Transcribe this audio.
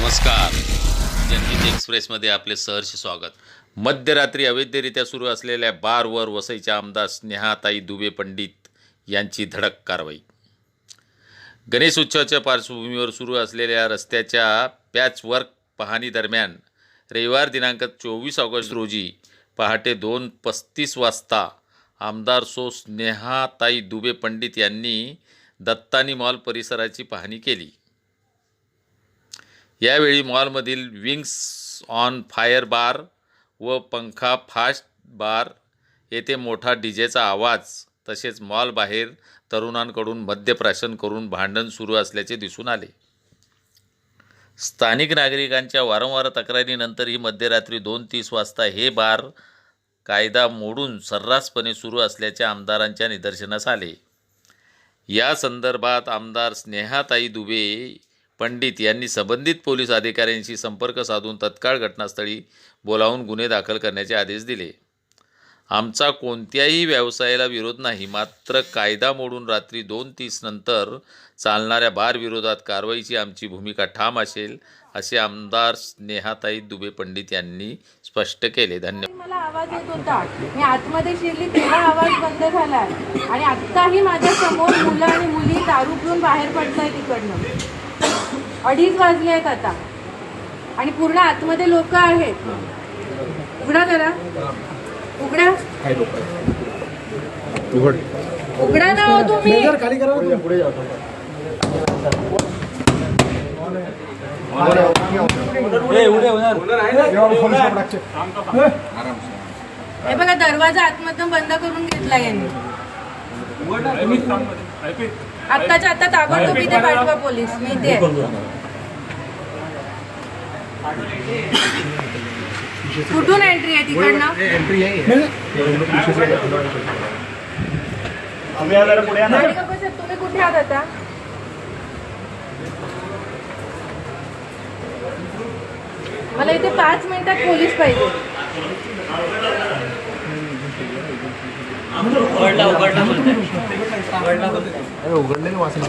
नमस्कार. जनहित एक्सप्रेसमध्ये आपले सहर्ष स्वागत. मध्यरात्री अवैधरित्या सुरू असलेल्या बारवर वसईच्या आमदार स्नेहाताई दुबे पंडित यांची धडक कारवाई. गणेश उत्सवाच्या पार्श्वभूमीवर सुरू असलेल्या रस्त्याच्या पॅचवर्क पाहणी दरम्यान रविवार दिनांक चोवीस ऑगस्ट रोजी पहाटे दोन पस्तीस वाजता आमदार सो स्नेहाताई दुबे पंडित यांनी दत्तानी मॉल परिसराची पाहणी केली. यावेळी मॉलमधील विंग्स ऑन फायर बार व पंखा फास्ट बार येथे मोठा डीजेचा आवाज तसेच मॉलबाहेर तरुणांकडून मद्यप्राशन करून भांडण सुरू असल्याचे दिसून आले. स्थानिक नागरिकांच्या वारंवार तक्रारीनंतर ही मध्यरात्री दोन तीस वाजता हे बार कायदा मोडून सर्रासपणे सुरू असल्याचे आमदारांच्या निदर्शनास आले. या संदर्भात आमदार स्नेहाताई दुबे पंडित यांनी संबंधित पोलीस अधिकाऱ्यांशी संपर्क साधून तत्काळ घटनास्थळी बोलावून गुन्हे दाखल करण्याचे आदेश दिले. आमचा कोणत्याही व्यवसायाला विरोध नाही मात्र कायदा मोडून रात्री दोन तीस नंतर चालणाऱ्या बार विरोधात कारवाईची आमची भूमिका ठाम असेल असे आमदार स्नेहाताई दुबे पंडित यांनी स्पष्ट केले. धन्यवाद. मला आवाज येत होता. मी आतमध्ये शिरली तेव्हा आवाज बंद झाला आणि आत्ताही माझ्यासमोर मुलं आणि मुली दारू पिऊन बाहेर पडताय तिकडनं अडीच वाजले आहेत आता. आणि पूर्ण आतमध्ये लोक आहेत. उघडा करा उघडा. उघड. उघडा ना हो तुम्ही. हे बघा दरवाजा आतमधून बंद करून घेतला यांनी. आत्ताच्या आता ताबडतोब इथे पाठवा पोलीस मी इथे. कुठून एंट्री आहे तिकडनं? बसत? तुम्ही कुठे आहात आता? मला इथे पाच मिनिटात पोलीस पाहिजे. उघडलेलं वाचन